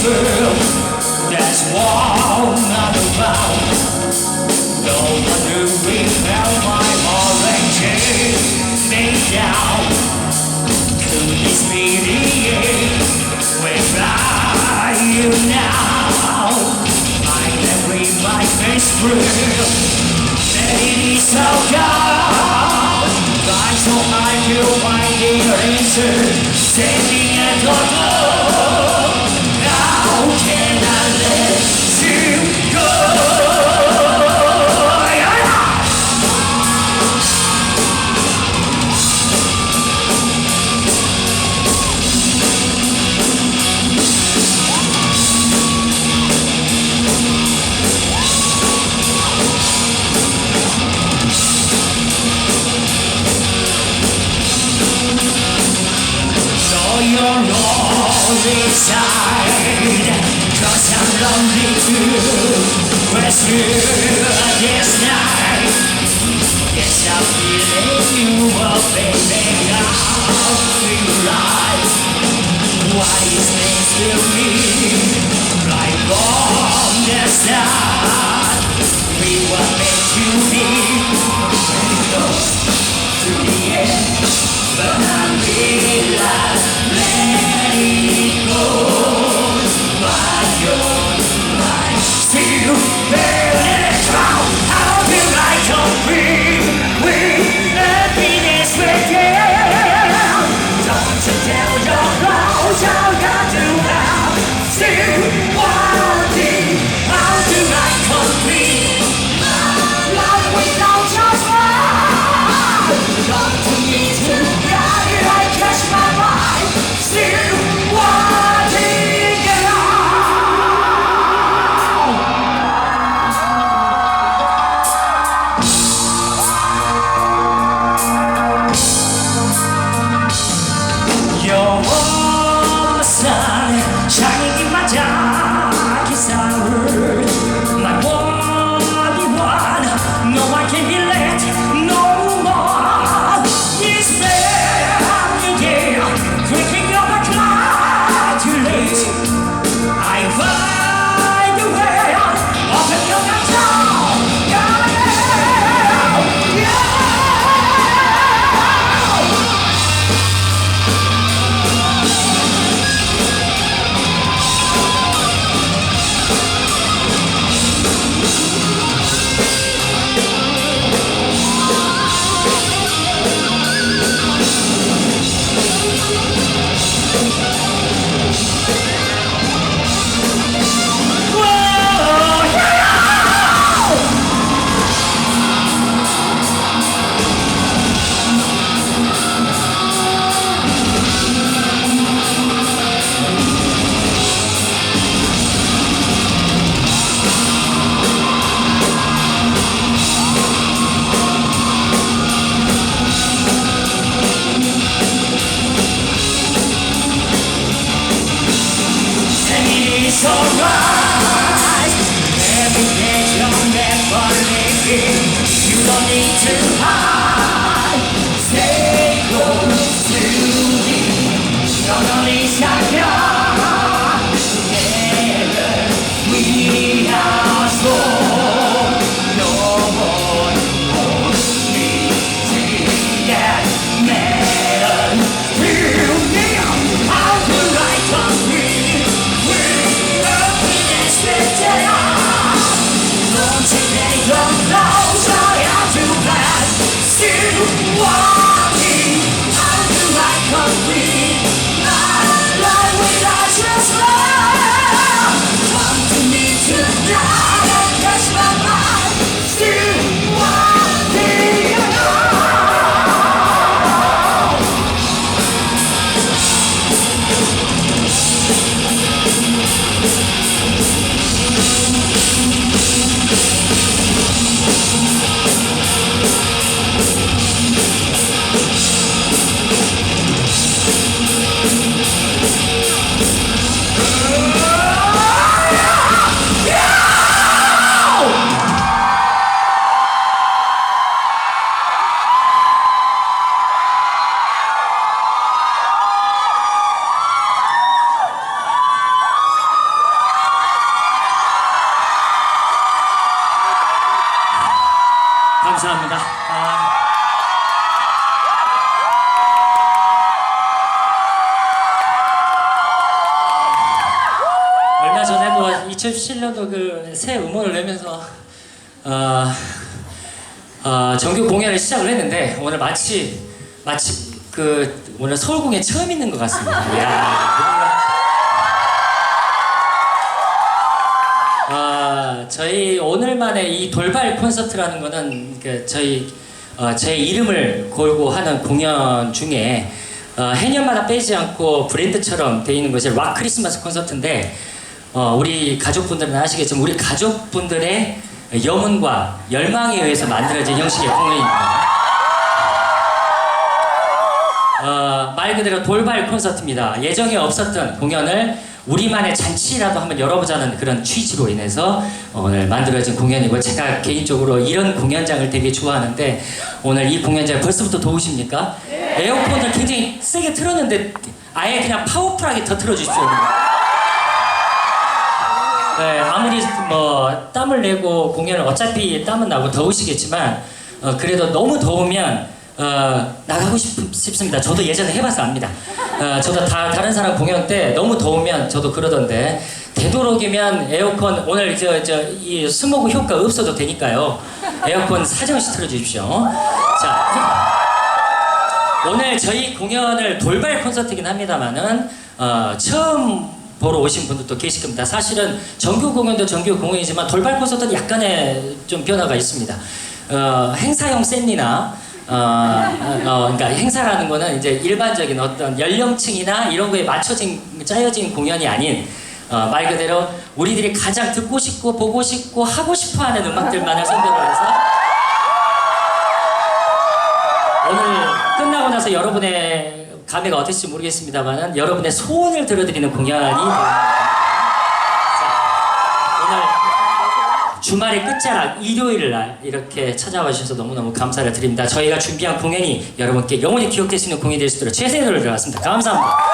myself That's why I'm not about No wonder we found my orange They down. Could this be the end Where are you now? Oh I married my best friend it is so I don't argue my dear answer. Standing at your door side Cause I'm lonely too Where's you this night Yes, I'm feeling you up, baby I'll feel right Why is this to me Right from the start We were meant to be When it goes to the end But know. Alright. 감사합니다. 아, 얼마 전에도 2017년도 그 새 음원을 내면서 어, 어, 정규 공연을 시작을 했는데 오늘 마치 마치 그 오늘 서울 공연 처음 있는 것 같습니다. 아, 저희 오늘만의 이 돌발 콘서트라는 거는 그 저희 어, 제 이름을 걸고 하는 공연 중에 어, 해년마다 빼지 않고 브랜드처럼 돼 있는 것이 락 크리스마스 콘서트인데 어, 우리 가족분들은 아시겠지만 우리 가족분들의 염원과 열망에 의해서 만들어진 형식의 공연입니다. 어, 말 그대로 돌발 콘서트입니다. 예정에 없었던 공연을 우리만의 잔치라도 한번 열어보자는 그런 취지로 인해서 오늘 만들어진 공연이고 제가 개인적으로 이런 공연장을 되게 좋아하는데 오늘 이 공연장 벌써부터 더우십니까? 에어컨을 굉장히 세게 틀었는데 아예 그냥 파워풀하게 더 틀어주십시오. 네, 아무리 뭐 땀을 내고 공연을 어차피 땀은 나고 더우시겠지만 어, 그래도 너무 더우면 어, 나가고 싶, 싶습니다. 저도 예전에 해봐서 압니다. 어, 저도 다 다른 사람 공연 때 너무 더우면 저도 그러던데 되도록이면 에어컨 오늘 저 저 이 스모그 효과 없어도 되니까요. 에어컨 사정시 틀어주십시오. 자. 오늘 저희 공연을 돌발 콘서트이긴 합니다만은 어, 처음 보러 오신 분들도 계실 겁니다. 사실은 정규 공연도 정규 공연이지만 돌발 콘서트는 약간의 좀 변화가 있습니다. 어, 행사용 샌리나 어, 어, 어, 그러니까 행사라는 거는 이제 일반적인 어떤 연령층이나 이런 거에 맞춰진 짜여진 공연이 아닌 어, 말 그대로 우리들이 가장 듣고 싶고 보고 싶고 하고 싶어하는 음악들만을 선별을 해서 오늘 끝나고 나서 여러분의 감회가 어떨지 모르겠습니다만은 여러분의 소원을 들어드리는 공연이 주말의 끝자락 일요일 날 이렇게 찾아와 주셔서 너무너무 감사를 드립니다. 저희가 준비한 공연이 여러분께 영원히 기억될 수 있는 공연이 될 수 있도록 최선을 다하겠습니다. 감사합니다.